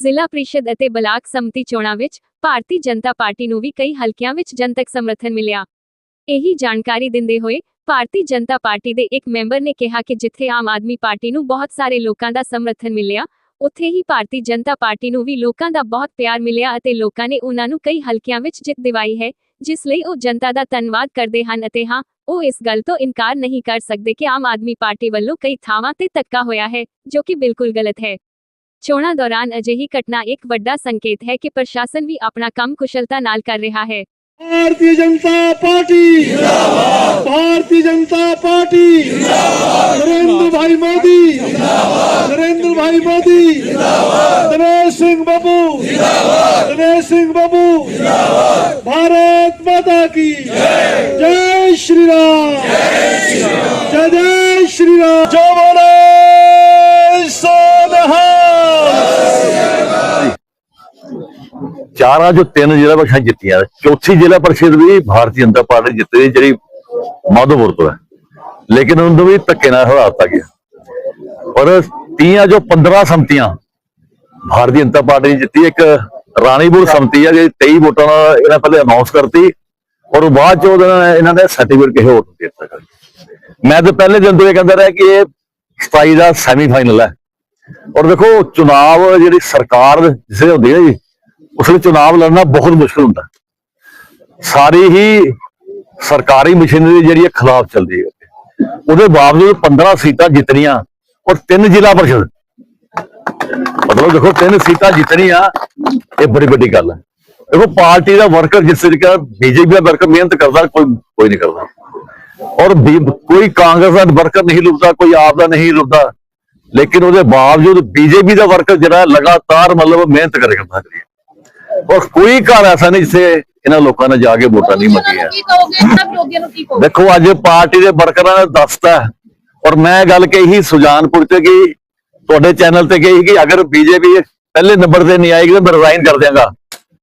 ਜ਼ਿਲ੍ਹਾ ਪ੍ਰੀਸ਼ਦ ਅਤੇ ਬਲਾਕ ਸੰਮਤੀ ਚੋਣਾਂ ਵਿੱਚ ਭਾਰਤੀ ਜਨਤਾ ਪਾਰਟੀ ਨੂੰ ਵੀ ਕਈ ਹਲਕਿਆਂ ਵਿੱਚ ਜਨਤਕ ਸਮਰਥਨ ਮਿਲਿਆ। ਇਹੀ ਜਾਣਕਾਰੀ ਦਿੰਦੇ ਹੋਏ ਭਾਰਤੀ ਜਨਤਾ ਪਾਰਟੀ ਦੇ ਇੱਕ ਮੈਂਬਰ ਨੇ ਕਿਹਾ ਕਿ ਜਿੱਥੇ ਆਮ ਆਦਮੀ ਪਾਰਟੀ ਨੂੰ ਬਹੁਤ ਸਾਰੇ ਲੋਕਾਂ ਦਾ ਸਮਰਥਨ ਮਿਲਿਆ, ਉੱਥੇ ਹੀ ਭਾਰਤੀ ਜਨਤਾ ਪਾਰਟੀ ਨੂੰ ਵੀ ਲੋਕਾਂ ਦਾ ਬਹੁਤ ਪਿਆਰ ਮਿਲਿਆ ਅਤੇ ਲੋਕਾਂ ਨੇ ਉਹਨਾਂ ਨੂੰ ਕਈ ਹਲਕਿਆਂ ਵਿੱਚ ਜਿੱਤ ਦਿਵਾਈ ਹੈ, ਜਿਸ ਲਈ ਉਹ ਜਨਤਾ ਦਾ ਧੰਨਵਾਦ ਕਰਦੇ ਹਨ ਅਤੇ ਹਾਂ, ਉਹ ਇਸ ਗੱਲ ਤੋਂ ਇਨਕਾਰ ਨਹੀਂ ਕਰ ਸਕਦੇ ਕਿ ਆਮ ਆਦਮੀ ਪਾਰਟੀ ਵੱਲੋਂ ਕਈ ਥਾਵਾਂ ਤੇ ਧੱਕਾ ਹੋਇਆ ਹੈ, ਜੋ ਕਿ ਬਿਲਕੁਲ ਗਲਤ ਹੈ। ਚੋਣਾਂ ਦੌਰਾਨ ਅਜਿਹੀ ਘਟਨਾ ਇੱਕ ਵੱਡਾ ਸੰਕੇਤ ਹੈ ਕਿ ਪ੍ਰਸ਼ਾਸਨ ਵੀ ਆਪਣਾ ਕੰਮ ਕੁਸ਼ਲਤਾ ਨਾਲ ਕਰ ਰਿਹਾ ਹੈ भारतीय जनता पार्टी जिंदाबाद भारतीय जनता पार्टी जिंदाबाद नरेंद्र भाई मोदी जिंदाबाद नरेंद्र भाई मोदी जिंदाबाद दिनेश सिंह बाबू जिंदाबाद दिनेश सिंह बाबू जिंदाबाद भारत माता की जय श्री राम जय जय श्री राम ਚਾਰਾਂ ਜੋ ਤਿੰਨ ਜ਼ਿਲ੍ਹਾ ਪਰਿਸ਼ਦ ਜਿੱਤੀਆਂ ਚੌਥੀ ਜ਼ਿਲ੍ਹਾ ਪਰਿਸ਼ਦ ਵੀ ਭਾਰਤੀ ਜਨਤਾ ਪਾਰਟੀ ਜਿੱਤੀ ਜਿਹੜੀ ਮਾਧੋਪੁਰ ਤੋਂ ਹੈ। ਲੇਕਿਨ ਉਹਨੂੰ ਵੀ ਧੱਕੇ ਨਾਲ ਹਰਾ ਗਿਆ। ਪਰ ਤੀਆਂ ਜੋ 15 ਸੰਮਤੀਆਂ ਭਾਰਤੀ ਜਨਤਾ ਪਾਰਟੀ ਨੇ ਜਿੱਤੀ। ਇੱਕ ਰਾਣੀਪੁਰ ਸੰਮਤੀ ਹੈ ਜਿਹੜੀ 23 ਵੋਟਾਂ ਨਾਲ ਇਹਨਾਂ ਪਹਿਲੇ ਅਨਾਉਂਸ ਕਰਤੀ। ਔਰ ਬਾਅਦ ਚ ਉਹਦੇ ਨਾਲ ਇਹਨਾਂ ਨੇ ਸਰਟੀਫਿਕੇਟ ਕਿਸੇ ਹੋਰ ਨੂੰ ਦੇ ਦਿੱਤਾ। ਮੈਂ ਤਾਂ ਪਹਿਲੇ ਦਿਨ ਤੋਂ ਇਹ ਕਹਿੰਦਾ ਰਿਹਾ ਕਿ ਇਹ 27 ਦਾ ਸੈਮੀਫਾਈਨਲ ਹੈ। ਔਰ ਦੇਖੋ, ਚੁਣਾਵ ਜਿਹੜੀ ਸਰਕਾਰ ਜਿਸੇ ਹੁੰਦੀ ਹੈ ਜੀ ਉਸ ਵਿੱਚ ਚੁਣਾਵ ਲੜਨਾ ਬਹੁਤ ਮੁਸ਼ਕਲ ਹੁੰਦਾ। ਸਾਰੀ ਹੀ ਸਰਕਾਰੀ ਮਸ਼ੀਨਰੀ ਜਿਹੜੀ ਹੈ ਖਿਲਾਫ ਚੱਲਦੀ ਹੈ। ਉਹਦੇ ਬਾਵਜੂਦ 15 ਸੀਟਾਂ ਜਿੱਤਣੀਆਂ ਔਰ ਤਿੰਨ ਜ਼ਿਲ੍ਹਾ ਪਰਿਸ਼ਦ। ਮਤਲਬ ਦੇਖੋ, ਤਿੰਨ ਸੀਟਾਂ ਜਿੱਤਣੀਆਂ, ਇਹ ਬੜੀ ਵੱਡੀ ਗੱਲ ਹੈ। ਦੇਖੋ, ਪਾਰਟੀ ਦਾ ਵਰਕਰ ਜਿਸ ਤਰੀਕੇ ਬੀਜੇਪੀ ਦਾ ਵਰਕਰ ਮਿਹਨਤ ਕਰਦਾ, ਕੋਈ ਕੋਈ ਨਹੀਂ ਕਰਦਾ। ਔਰ ਬੀ- ਕੋਈ ਕਾਂਗਰਸ ਦਾ ਵਰਕਰ ਨਹੀਂ ਲੁੱਟਦਾ, ਕੋਈ ਆਪ ਦਾ ਨਹੀਂ ਲੁੱਟਦਾ। ਲੇਕਿਨ ਉਹਦੇ ਬਾਵਜੂਦ ਬੀਜੇਪੀ ਦਾ ਵਰਕਰ ਜਿਹੜਾ ਲਗਾਤਾਰ ਮਤਲਬ ਮਿਹਨਤ ਕਰੇ ਕਰਦਾ। ਕਰੀ ਔਰ ਕੋਈ ਘਰ ਐਸਾ ਨਹੀਂ ਜਿੱਥੇ ਇਹਨਾਂ ਲੋਕਾਂ ਨੇ ਜਾ ਕੇ ਵੋਟਾਂ ਨਹੀਂ ਮੰਗੀਆਂ ਕੀ ਕਹੋਗੇ? ਇਹਨਾਂ ਵਿਰੋਧੀਆਂ ਨੂੰ ਕੀ ਕਹੋਗੇ? ਦੇਖੋ ਅੱਜ ਪਾਰਟੀ ਦੇ ਵਰਕਰਾਂ ਨੇ ਦੱਸਤਾ ਔਰ ਮੈਂ ਗੱਲ ਕਹੀ ਸੁਜਾਨਪੁਰ ਤੇ ਕਿ ਤੁਹਾਡੇ ਚੈਨਲ ਤੇ ਕਹੀ ਕਿ ਅਗਰ ਬੀਜੇਪੀ ਪਹਿਲੇ ਨੰਬਰ ਤੇ ਨਹੀਂ ਆਏਗੀ ਤਾਂ ਮੈਂ ਰਿਜ਼ਾਈਨ ਕਰ ਦਿਆਂਗਾ।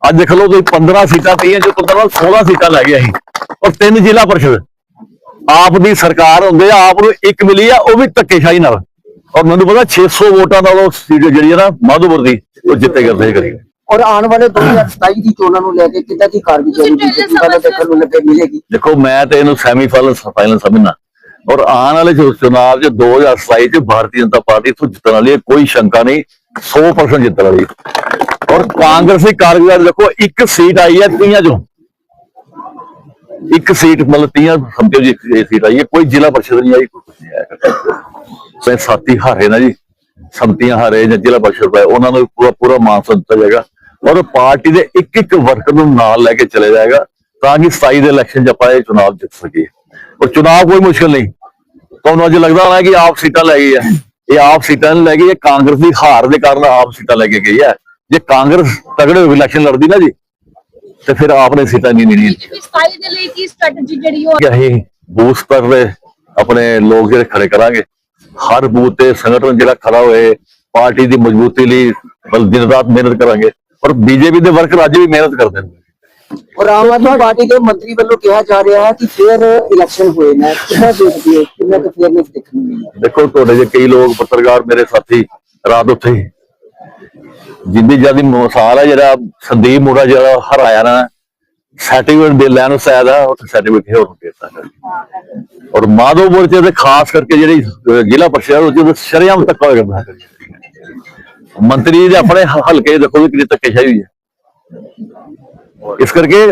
ਅੱਜ ਦੇਖ ਲਓ ਤੁਸੀਂ 15 ਸੀਟਾਂ ਪਈਆਂ ਜੋ 15 ਨਾਲ 16 ਸੀਟਾਂ ਲੈ ਗਿਆ ਸੀ ਔਰ ਤਿੰਨ ਜ਼ਿਲ੍ਹਾ ਪਰਿਸ਼ਦ। ਆਪ ਦੀ ਸਰਕਾਰ ਹੁੰਦੇ ਆ ਆਪ ਨੂੰ ਇੱਕ ਮਿਲੀ ਆ ਉਹ ਵੀ ਧੱਕੇਸ਼ਾਹੀ ਨਾਲ। ਔਰ ਮੈਨੂੰ ਪਤਾ 600 ਵੋਟਾਂ ਨਾਲ ਉਹ ਸੀਟ ਜਿਹੜੀ ਹੈ ਨਾ ਮਾਧੋਪੁਰ ਦੀ ਉਹ ਜਿੱਤੇ ਕਰਦੇ ਕਰੀ ਔਰ ਆਉਣ ਵਾਲੇ 2027 ਦੀ ਚੋਣਾਂ ਨੂੰ ਲੈ ਕੇ ਕਿੱਦਾਂ ਦੀ ਕਾਰਗੁਜ਼ਾਰੀ ਪਹਿਲੇ ਬੀਜੇਪੀ ਵੱਲੋਂ ਦੇਖਣ ਨੂੰ ਲੱਗੇ ਮਿਲੇਗੀ? ਦੇਖੋ ਮੈਂ ਤੇ ਇਹਨੂੰ ਸੈਮੀਫਾਈਨਲ ਫਾਈਨਲ ਸਮਝਣਾ ਔਰ ਆਉਣ ਵਾਲੇ ਜੋ ਚੁਣਾਵ ਚ 2027 ਚ ਭਾਰਤੀ ਜਨਤਾ ਪਾਰਟੀ ਤੋਂ ਜਿੱਤਣ ਵਾਲੀ ਹੈ ਕੋਈ ਸ਼ੰਕਾ ਨਹੀਂ 100% ਜਿੱਤਣ ਵਾਲੀ ਹੈ। ਔਰ ਕਾਂਗਰਸੀ ਕਾਰਗੁਜ਼ਾਰ ਦੇਖੋ ਇੱਕ ਸੀਟ ਆਈ ਹੈ ਤੀਆਂ ਚੋਂ। ਇੱਕ ਸੀਟ ਮਤਲਬ ਤੀਆਂ ਸਮਝੋ ਜੀ ਇੱਕ ਸੀਟ ਆਈ ਹੈ ਕੋਈ ਜ਼ਿਲ੍ਹਾ ਪਰਿਸ਼ਦ ਨਹੀਂ ਆਈ ਕੋਈ ਕੁਛ ਨਹੀਂ ਆਇਆ। ਸੇ ਸਾਥੀ ਹਾਰੇ ਨਾ ਜੀ ਸੰਮਤੀਆਂ ਹਾਰੇ ਜਾਂ ਜ਼ਿਲ੍ਹਾ ਪਰਿਸ਼ਦ ਪਾਏ ਉਹਨਾਂ ਨੂੰ ਪੂਰਾ ਪੂਰਾ ਮਾਨ ਦਿੱਤਾ ਜਾਏਗਾ ਔਰ ਪਾਰਟੀ ਦੇ ਇੱਕ ਇੱਕ ਵਰਕਰ ਨੂੰ ਨਾਲ ਲੈ ਕੇ ਚਲੇ ਜਾਏਗਾ ਤਾਂ ਕਿ 27 ਦੇ ਇਲੈਕਸ਼ਨ 'ਚ ਆਪਾਂ ਇਹ ਚੁਣਾਵ ਜਿੱਤ ਸਕੀਏ। ਔਰ ਚੁਣਾਵ ਕੋਈ ਮੁਸ਼ਕਲ ਨਹੀਂ। ਤੁਹਾਨੂੰ ਅੱਜ ਲੱਗਦਾ ਹੋਣਾ ਕਿ ਆਪ ਸੀਟਾਂ ਲੈ ਗਈ ਹੈ। ਇਹ ਆਪ ਸੀਟਾਂ ਨਹੀਂ ਲੈ ਗਈ ਇਹ ਕਾਂਗਰਸ ਦੀ ਹਾਰ ਦੇ ਕਾਰਨ ਆਪ ਸੀਟਾਂ ਲੈ ਕੇ ਗਈ ਹੈ। ਜੇ ਕਾਂਗਰਸ ਤਗੜੇ ਹੋ ਕੇ ਇਲੈਕਸ਼ਨ ਲੜਦੀ ਨਾ ਜੀ ਤੇ ਫਿਰ ਆਪ ਨੇ ਸੀਟਾਂ ਨਹੀਂ ਲੈਣੀਆਂ ਬੀਜੇਪੀ ਸਫ਼ਾਈ ਦੇ ਲਈ ਕੀ ਸਟ੍ਰੈਟਜੀ ਜਿਹੜੀ ਉਹ ਅਸੀਂ ਬੂਥ ਪਰ ਦੇ ਆਪਣੇ ਲੋਕ ਜਿਹੜੇ ਖੜੇ ਕਰਾਂਗੇ। ਹਰ ਬੂਥ ਤੇ ਸੰਗਠਨ ਜਿਹੜਾ ਖੜਾ ਹੋਏ ਪਾਰਟੀ ਦੀ ਮਜ਼ਬੂਤੀ ਲਈ ਬਲ ਦਿਨ ਰਾਤ ਮਿਹਨਤ ਕਰਾਂਗੇ। ਔਰ ਬੀਜੇਪੀ ਦੇ ਵਰਕਰ ਅੱਜ ਵੀ ਮਿਹਨਤ ਕਰਦੇ ਨੇ। ਔਰ ਆਮ ਆਦਮੀ ਪਾਰਟੀ ਦੇ ਮੰਤਰੀ ਵੱਲੋਂ ਕਿਹਾ ਜਾ ਰਿਹਾ ਹੈ ਕਿ ਫੇਰ ਇਲੈਕਸ਼ਨ ਹੋਏ ਨੇ। ਕਿੰਨਾ ਦੇਖਦੀ ਹੈ? ਕਿੰਨਾ ਕੁ ਫੇਅਰਨੈਸ ਦੇਖਣ ਨੂੰ ਦੇਖੋ ਤੁਹਾਡੇ ਜੇ ਕਈ ਲੋਕ ਪੱਤਰਕਾਰ ਮੇਰੇ ਸਾਥੀ ਰਾਤ ਉੱਥੇ ਹੀ। ਜਿੰਦੀ ਜਿਆਦੀ ਮਿਸਾਲ ਹੈ ਜਿਹੜਾ ਸੰਦੀਪ ਮੋੜਾ ਜਿਹੜਾ ਹਰਾਇਆ ਨਾ ਸਰਟੀਫਿਕੇਟ ਦੇ ਲੈਣ ਨੂੰ ਸਾਇਦ ਆ ਉਹ ਸਰਟੀਫਿਕੇਟ ਹੋਰ ਦਿੱਤਾ। ਔਰ ਮਾਧੋਪੁਰ ਚ ਤੇ ਖਾਸ ਕਰਕੇ ਜਿਹੜੀ ਜ਼ਿਲ੍ਹਾ ਪਰਿਸ਼ਦ ਉਹ ਚ ਸ਼ਰਿਆਮ ਤੱਕ ਹੋਇਆ ਕਰਦਾ। ਹੈ। ਮੰਤਰੀ ਦੇ ਆਪਣੇ ਹਲਕੇ ਦੇਖੋ ਵੀ ਕਿੰਨੀ ਧੱਕੇਸ਼ਾਹੀ ਹੋਈ ਹੈ। ਇਸ ਕਰਕੇ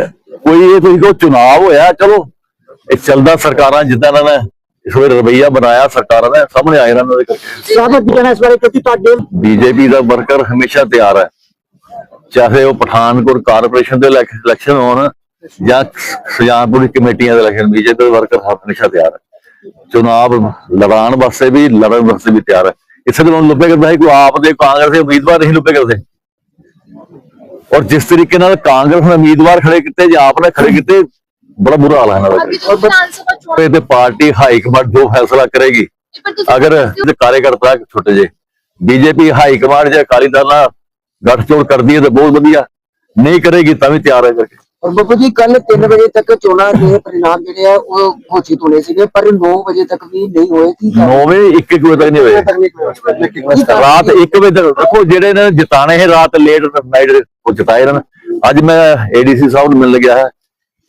ਕੋਈ ਇਹ ਤੁਸੀਂ ਕੋ ਚੁਣਾਵ ਹੋਇਆ ਚਲੋ ਇਹ ਚੱਲਦਾ ਸਰਕਾਰਾਂ ਜਿੱਦਾਂ ਇਹਨਾਂ ਨੇ ਇਸ ਵੇਲੇ ਰਵਈਆ ਬਣਾਇਆ ਸਰਕਾਰਾਂ ਨੇ ਸਾਹਮਣੇ ਆਏ ਇਹਨਾਂ ਦੇ ਕਰਕੇ। ਸਹਿਮਤ ਜਨ ਇਸ ਬਾਰੇ ਕਿਉਂਕਿ ਤੁਹਾਡੇ ਬੀਜੇਪੀ ਦਾ ਵਰਕਰ ਹਮੇਸ਼ਾ ਤਿਆਰ ਹੈ। ਚਾਹੇ ਉਹ ਪਠਾਨਕੋਟ ਕਾਰਪੋਰੇਸ਼ਨ ਦੇ ਇਲੈਕ- ਇਲੈਕਸ਼ਨ ਹੋਣ ਜਾਂ ਸੁਜਾਨਪੁਰ ਦੀ ਕਮੇਟੀਆਂ ਦੇ ਇਲੈਕਸ਼ਨ ਬੀਜੇਪੀ ਦਾ ਵਰਕਰ ਹਮੇਸ਼ਾ ਤਿਆਰ ਹੈ। ਚੁਣਾਵ ਲੜਾਉਣ ਵਾਸਤੇ ਵੀ ਲੜਨ ਵਾਸਤੇ ਵੀ ਤਿਆਰ ਹੈ। ਇਸੇ ਤਰ੍ਹਾਂ ਲੱਭੇ ਕਰਦਾ ਹੈ ਕੋਈ ਆਪ ਦੇ ਕਾਂਗਰਸ ਦੇ ਉਮੀਦਵਾਰ ਨਹੀਂ ਲੱਭੇ ਕਰਦੇ। ਔਰ ਜਿਸ ਤਰੀਕੇ ਨਾਲ ਕਾਂਗਰਸ ਨੇ ਉਮੀਦਵਾਰ ਖੜੇ ਕੀਤੇ ਜਾਂ ਆਪ ਨੇ ਖੜੇ ਕੀਤੇ ਬੜਾ ਬੁਰਾ ਹਾਲ ਹੈ ਇਹਨਾਂ ਦਾ। ਤੇ ਪਾਰਟੀ ਹਾਈ ਕਮਾਂਡ ਜੋ ਫੈਸਲਾ ਕਰੇਗੀ ਅਗਰ ਕਾਰਜਕਰਤਾ ਛੋਟੇ ਜੇ ਬੀਜੇਪੀ ਹਾਈ ਕਮਾਂਡ ਜੇ ਅਕਾਲੀ ਦਲ ਨਾਲ ਗੱਠਜੋੜ ਕਰਦੀ ਹੈ ਤਾਂ ਬਹੁਤ ਵਧੀਆ। ਨਹੀਂ ਕਰੇਗੀ ਤਾਂ ਵੀ ਤਿਆਰ ਹੈ ਕਰਕੇ। ਔਰ ਬੱਬੂ ਜੀ ਕੱਲ 3 ਵਜੇ ਤੱਕ ਚੋਣਾਂ ਦੇ ਪਰਿਣਾਮ ਜਿਹੜੇ ਆ ਉਹ ਘੋਸ਼ਿਤ ਹੋਣੇ ਸੀਗੇ ਪਰ 9 ਵਜੇ ਤੱਕ ਵੀ ਨਹੀਂ ਹੋਏ। ਕੀ ਕਾਰਨ? 9 ਵਜੇ 1 ਵਜੇ ਤੱਕ ਨਹੀਂ ਹੋਏ। ਰਾਤ ਸੀ? 1 ਵਜੇ ਤੱਕ ਦੇਖੋ ਜਿਹੜੇ ਨੇ ਜਿਤਾਣੇ ਹੈ ਰਾਤ ਲੇਟ ਨਾਈਟ ਉਹ ਜਿਤਾਏ ਇਹਨਾਂ ਨੇ। ਅੱਜ ਮੈਂ ਏਡੀਸੀ ਸਾਹਿਬ ਨੂੰ ਮਿਲਣ ਗਿਆ ਹੈ।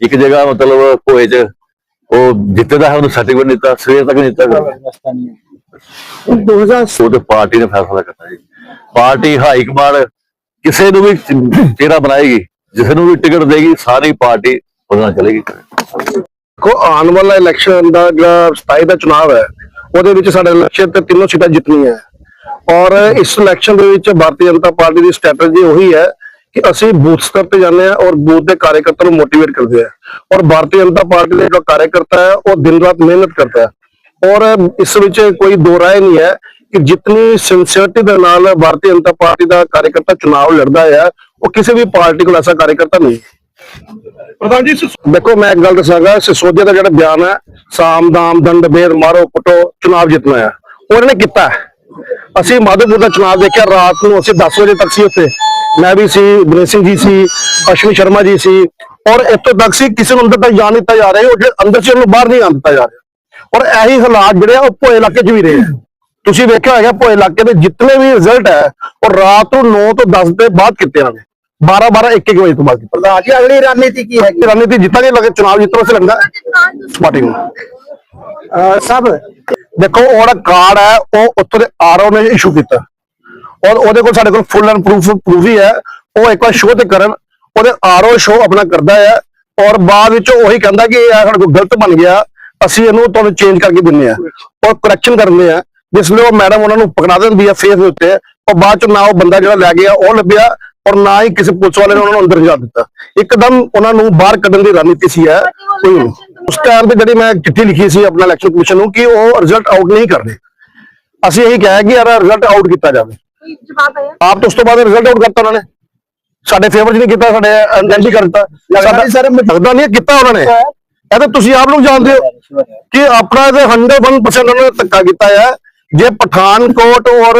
ਇੱਕ ਜਗ੍ਹਾ ਮਤਲਬ ਭੋਏ ਚ ਉਹ ਜਿੱਤੇ ਦਾ ਹੈ ਉਹਨੂੰ ਸਰਟੀਫਿਕੇਟ ਦਿੱਤਾ ਸਵੇਰ ਤੱਕ ਨਹੀਂ ਦਿੱਤਾ। 2000 ਉਹ ਤੇ ਪਾਰਟੀ ਨੇ ਫੈਸਲਾ ਕਰਨਾ ਜੀ। ਪਾਰਟੀ ਹਾਈ ਕਮਾਂਡ ਕਿਸੇ ਨੂੰ ਵੀ ਚਿਹਰਾ ਬਣਾਏਗੀ। ਜਿਸ ਨੂੰ ਵੀ ਟਿਕਟ ਦੇਗੀ, ਸਾਰੀ ਪਾਰਟੀ ਉਹਦੇ ਚਲੇਗੀ। ਦੇਖੋ, ਆਉਣ ਵਾਲਾ ਇਲੈਕਸ਼ਨ ਦਾ ਜਿਹੜਾ 27 ਦਾ ਚੁਣਾਵ ਹੈ, ਉਹਦੇ ਵਿੱਚ ਸਾਡਾ ਲਕਸ਼ਯ ਤੇ ਤਿੰਨੋਂ ਸੀਟਾਂ ਜਿੱਤਣੀਆਂ ਹੈ। ਔਰ ਇਸ ਇਲੈਕਸ਼ਨ ਦੇ ਵਿੱਚ ਭਾਰਤੀ ਜਨਤਾ ਪਾਰਟੀ ਦੀ ਸਟ੍ਰੈਟਜੀ ਉਹੀ ਹੈ ਕਿ ਅਸੀਂ ਬੂਥ ਸਤਰ ਤੇ ਜਾਂਦੇ ਆ ਔਰ ਬੂਥ ਦੇ ਕਾਰਜਕਰਤਾ ਨੂੰ ਮੋਟੀਵੇਟ ਕਰਦੇ ਆ ਔਰ ਭਾਰਤੀ ਜਨਤਾ ਪਾਰਟੀ ਦੇ ਜੋ ਕਾਰਜਕਰਤਾ ਹੈ, ਉਹ ਦਿਨ ਰਾਤ ਮਿਹਨਤ ਕਰਦਾ ਹੈ। ਔਰ ਇਸ ਵਿੱਚ ਕੋਈ ਦੋ ਰਾਏ ਨਹੀਂ ਹੈ ਕਿ ਜਿਤਨੀ ਸਿੰਸੀਅਰਟੀ ਦੇ ਨਾਲ ਭਾਰਤੀ ਜਨਤਾ ਪਾਰਟੀ ਦਾ ਕਾਰਜਕਰਤਾ ਚੁਣਾਵ ਲੜਦਾ ਹੈ ਉਹ ਕਿਸੇ ਵੀ ਪਾਰਟੀ ਕੋਲ ਐਸਾ ਕਾਰਜਕਰਤਾ ਨਹੀਂ। ਪ੍ਰਧਾਨ ਜੀ ਦੇਖੋ ਮੈਂ ਇੱਕ ਗੱਲ ਦੱਸਾਂਗਾ ਸਿਸੋਦੀਆ ਦਾ ਜਿਹੜਾ ਬਿਆਨ ਹੈ ਸਾਮ ਦਾਮ ਦੰਡ ਭੇਦ ਮਾਰੋ ਕੁੱਟੋ ਚੁਣਾਵ ਜਿੱਤਣਾ ਹੈ। ਉਹ ਇਹਨਾਂ ਨੇ ਕੀਤਾ। ਅਸੀਂ ਮਾਧੋਪੁਰ ਦਾ ਚੁਣਾਵ ਦੇਖਿਆ ਰਾਤ ਨੂੰ ਅਸੀਂ 10 ਵਜੇ ਤੱਕ ਸੀ ਉੱਥੇ। ਮੈਂ ਵੀ ਸੀ ਸਿੰਘ ਜੀ ਸੀ ਅਸ਼ਵਨੀ ਸ਼ਰਮਾ ਜੀ ਸੀ। ਔਰ ਇੱਥੋਂ ਤੱਕ ਸੀ ਕਿਸੇ ਨੂੰ ਅੰਦਰ ਤੱਕ ਜਾਣ ਦਿੱਤਾ ਜਾ ਰਿਹਾ ਉਹ ਜਿਹੜੇ ਅੰਦਰ ਸੀ ਉਹਨੂੰ ਬਾਹਰ ਨਹੀਂ ਆਉਣ ਦਿੱਤਾ ਜਾ ਰਿਹਾ। ਔਰ ਇਹੀ ਹਾਲਾਤ ਜਿਹੜੇ ਆ ਉਹ ਭੋਏ ਇਲਾਕੇ 'ਚ ਵੀ ਰਹੇ ਤੁਸੀਂ ਵੇਖਿਆ ਹੋਏਗਾ ਭੋਏ ਇਲਾਕੇ ਦੇ ਜਿੰਨੇ ਵੀ ਰਿਜ਼ਲਟ ਹੈ ਉਹ ਰਾਤ ਨੂੰ 9 ਤੋਂ 10 ਦੇ ਬਾਅਦ ਕੀਤੇ ਹਨ 12 12 1 1 ਵਜੇ ਤੋਂ ਬਾਅਦ। ਕੀਤੇ ਪ੍ਰਧਾਨ ਜੀ ਅਗਲੀ ਰਣਨੀਤੀ ਕੀ ਹੈ? ਇਹ ਰਣਨੀਤੀ ਜਿੱਤਾਂਗੇ ਲਗੇ ਚੁਣਾਵ ਜਿੱਤਣ ਵਾਸਤੇ ਲੜਨਾ ਪਾਰਟੀ ਨੂੰ ਸਭ? ਦੇਖੋ ਉਹ ਜਿਹੜਾ ਕਾਰਡ ਹੈ ਉਹ ਉੱਥੋਂ ਦੇ ਆਰਓ ਨੇ ਇਸ਼ੂ ਕੀਤਾ। ਔਰ ਉਹਦੇ ਕੋਲ ਸਾਡੇ ਕੋਲ ਫੁੱਲ ਐਂਡ ਪ੍ਰੂਫ ਪ੍ਰੂਫ ਹੀ ਹੈ। ਉਹ ਇੱਕ ਵਾਰ ਸ਼ੋਅ ਤੇ ਕਰਨ ਉਹਦੇ ਆਰਓ ਸ਼ੋਅ ਆਪਣਾ ਕਰਦਾ ਹੈ। ਔਰ ਬਾਅਦ ਵਿੱਚ ਉਹੀ ਕਹਿੰਦਾ ਕਿ ਇਹ ਸਾਡੇ ਕੋਲ ਗਲਤ ਬਣ ਗਿਆ। ਅਸੀਂ ਇਹਨੂੰ ਤੁਹਾਨੂੰ ਚੇਂਜ ਕਰਕੇ ਦਿੰਨੇ ਆ ਔਰ ਕਰੈਕਸ਼ਨ ਕਰਨੇ ਆ ਜਿਸ ਲਈ ਉਹ ਮੈਡਮ ਉਹਨਾਂ ਨੂੰ ਪਕੜਾ ਦਿੰਦੀ ਆ ਫੇਸ ਦੇ ਉੱਤੇ ਔਰ ਬਾਅਦ ਚ ਨਾ ਉਹ ਬੰਦਾ ਜਿਹੜਾ ਲੈ ਗਿਆ ਉਹ ਲੱਭਿਆ। ਔਰ ਨਾ ਹੀ ਕਿਸੇ ਪੁਲਿਸ ਵਾਲੇ ਨੇ ਉਹਨਾਂ ਨੂੰ ਅੰਦਰ ਜਾ ਦਿੱਤਾ। ਇੱਕਦਮ ਉਹਨਾਂ ਨੂੰ ਬਾਹਰ ਕੱਢਣ ਦੀ ਰਣਨੀਤੀ ਸੀ ਹੈ ਕੋਈ। ਉਸ ਟਾਈਮ ਤੇ ਜਿਹੜੀ ਮੈਂ ਚਿੱਠੀ ਲਿਖੀ ਸੀ ਆਪਣਾ ਇਲੈਕਸ਼ਨ ਕਮਿਸ਼ਨ ਨੂੰ ਕਿ ਉਹ ਰਿਜ਼ਲਟ ਆਊਟ ਨਹੀਂ ਕਰਦੇ ਅਸੀਂ ਇਹੀ ਕਿਹਾ ਕਿ ਯਾਰ ਰਿਜ਼ਲਟ ਆਊਟ ਕੀਤਾ ਜਾਵੇ। ਕੋਈ ਜਵਾਬ ਆਇਆ? ਆਪ ਤੋਂ ਉਸ ਤੋਂ ਬਾਅਦ ਰਿਜ਼ਲਟ ਆਊਟ ਕਰਤਾ ਉਹਨਾਂ ਨੇ। ਸਾਡੇ ਫੇਵਰ ਚ ਨਹੀਂ ਕੀਤਾ ਸਾਡੇ ਐਂਟੀ ਕਰ ਦਿੱਤਾ। ਸਾਡਾ ਸਰ ਲੱਗਦਾ ਨਹੀਂ ਕੀਤਾ ਉਹਨਾਂ ਨੇ। ਇਹ ਤਾਂ ਤੁਸੀਂ ਆਪ ਲੋਕ ਜਾਣਦੇ ਹੋ ਕਿ ਆਪਣਾ ਇਹਦੇ 100% ਉਹਨਾਂ ਨੇ ਧੱਕਾ ਕੀਤਾ ਹੈ ਜੇ ਪਠਾਨਕੋਟ ਔਰ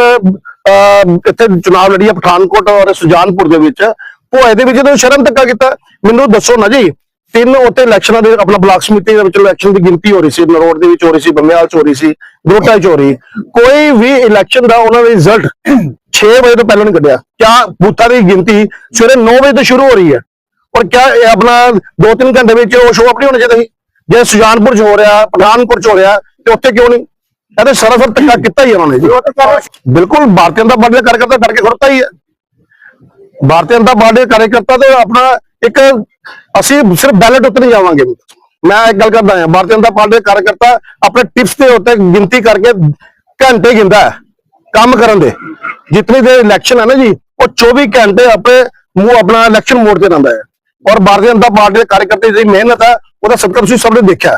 ਇੱਥੇ ਚੁਣਾਵ ਲੜੀ ਹੈ ਪਠਾਨਕੋਟ ਔਰ ਸੁਜਾਨਪੁਰ ਦੇ ਵਿੱਚ। ਉਹ ਇਹਦੇ ਵਿੱਚ ਤਾਂ ਸ਼ਰਮ ਧੱਕਾ ਕੀਤਾ, ਮੈਨੂੰ ਦੱਸੋ ਨਾ ਜੀ, ਤਿੰਨ ਉੱਤੇ ਇਲੈਕਸ਼ਨਾਂ ਦੇ ਆਪਣਾ ਬਲਾਕ ਸਮਿਤੀ ਦੇ ਵਿੱਚ ਇਲੈਕਸ਼ਨ ਦੀ ਗਿਣਤੀ ਹੋ ਰਹੀ ਸੀ, ਨਰੋੜ ਦੇ ਵਿੱਚ ਹੋ ਰਹੀ ਸੀ, ਬੰਮਿਆਲ ਚ ਹੋ ਰਹੀ ਸੀ ਗੋਟਾ ਚ ਹੋ ਰਹੀ। ਕੋਈ ਵੀ ਇਲੈਕਸ਼ਨ ਦਾ ਉਹਨਾਂ ਦਾ ਰਿਜ਼ਲਟ 6 ਵਜੇ ਤੋਂ ਪਹਿਲਾਂ ਨਹੀਂ ਕੱਢਿਆ। ਕਿਆ ਬੂਥਾਂ ਦੀ ਗਿਣਤੀ ਸਵੇਰੇ 9 ਵਜੇ ਤੋਂ ਸ਼ੁਰੂ ਹੋ ਰਹੀ ਹੈ। ਔਰ ਕਿਆ ਇਹ ਆਪਣਾ 2-3 ਘੰਟੇ ਵਿੱਚ ਉਹ ਸ਼ੋਅ ਨਹੀਂ ਹੋਣਾ ਚਾਹੀਦਾ ਸੀ? ਜੇ ਸੁਜਾਨਪੁਰ ਚ ਹੋ ਰਿਹਾ ਪਠਾਨਪੁਰ ਚ ਹੋ ਰਿਹਾ, ਤੇ ਉੱਥੇ ਕਿਉਂ ਨਹੀਂ? ਇਹਦੇ ਸਰਾਸਰ ਧੱਕਾ ਕੀਤਾ ਹੀ ਉਹਨਾਂ ਨੇ ਜੀ। ਬਿਲਕੁਲ ਭਾਰਤੀ ਜਨਤਾ ਪਾਰਟੀ ਦਾ ਕਾਰਜਕਰਤਾ ਡਰ ਖੜਤਾ ਹੀ ਹੈ। ਭਾਰਤੀ ਜਨਤਾ ਪਾਰਟੀ ਦੇ ਕਾਰਜਕਰਤਾ ਤੇ ਆਪਣਾ ਇੱਕ ਅਸੀਂ ਸਿਰਫ ਬੈਲਟ ਉੱਤੇ ਨਹੀਂ ਜਾਵਾਂਗੇ ਮੈਂ ਇੱਕ ਗੱਲ ਕਰਦਾ ਹਾਂ ਭਾਰਤੀ ਜਨਤਾ ਪਾਰਟੀ ਦੇ ਕਾਰਜਕਰਤਾ ਆਪਣੇ ਟਿਪਸ ਦੇ ਉੱਤੇ ਗਿਣਤੀ ਕਰਕੇ ਘੰਟੇ ਗਿੰਦਾ ਹੈ, ਕੰਮ ਕਰਨ ਦੇ। ਜਿਤਨੀ ਦੇ ਇਲੈਕਸ਼ਨ ਹੈ ਨਾ ਜੀ, ਉਹ 24 ਘੰਟੇ ਆਪਣੇ ਮੂੰਹ ਆਪਣਾ ਇਲੈਕਸ਼ਨ ਮੋਡ ਤੇ ਰਹਿੰਦਾ ਹੈ। ਔਰ ਭਾਰਤੀ ਜਨਤਾ ਪਾਰਟੀ ਦੇ ਕਾਰਜਕਰਤੇ ਦੀ ਜਿਹੜੀ ਮਿਹਨਤ ਹੈ, ਉਹਦਾ ਸਦਕਾ ਤੁਸੀਂ ਸਭ ਨੇ ਦੇਖਿਆ